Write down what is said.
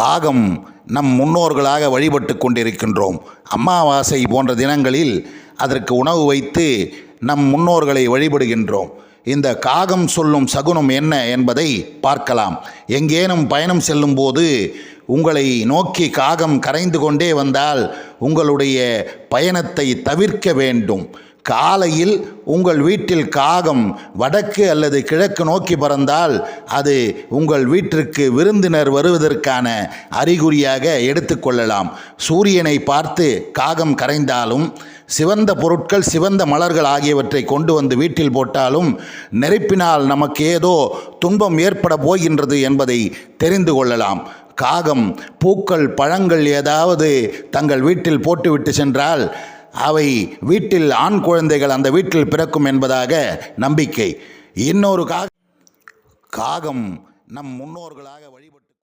காகம் நம் முன்னோர்களாக வழிபட்டு கொண்டிருக்கின்றோம். அமாவாசை போன்ற தினங்களில் அதற்கு உணவு வைத்து நம் முன்னோர்களை வழிபடுகின்றோம். இந்த காகம் சொல்லும் சகுனம் என்ன என்பதை பார்க்கலாம். எங்கேனும் பயணம் செல்லும்போது உங்களை நோக்கி காகம் கரைந்து கொண்டே வந்தால் உங்களுடைய பயணத்தை தவிர்க்க வேண்டும். காலையில் உங்கள் வீட்டில் காகம் வடக்கு அல்லது கிழக்கு நோக்கி பறந்தால் அது உங்கள் வீட்டிற்கு விருந்தினர் வருவதற்கான அறிகுறியாக எடுத்துக்கொள்ளலாம் சூரியனை பார்த்து காகம் கரைந்தாலும் சிவந்த பொருட்கள் சிவந்த மலர்கள் ஆகியவற்றை கொண்டு வந்து வீட்டில் போட்டாலும் நெருப்பினால் நமக்கு ஏதோ துன்பம் ஏற்பட போகின்றது என்பதை தெரிந்து கொள்ளலாம். காகம் பூக்கள் பழங்கள் ஏதாவது தங்கள் வீட்டில் போட்டுவிட்டு சென்றால் அவை வீட்டில் ஆண் குழந்தைகள் அந்த வீட்டில் பிறக்கும் என்பதாக நம்பிக்கை. இன்னொரு காக காகம் நம் முன்னோர்களாக வழிபட்டு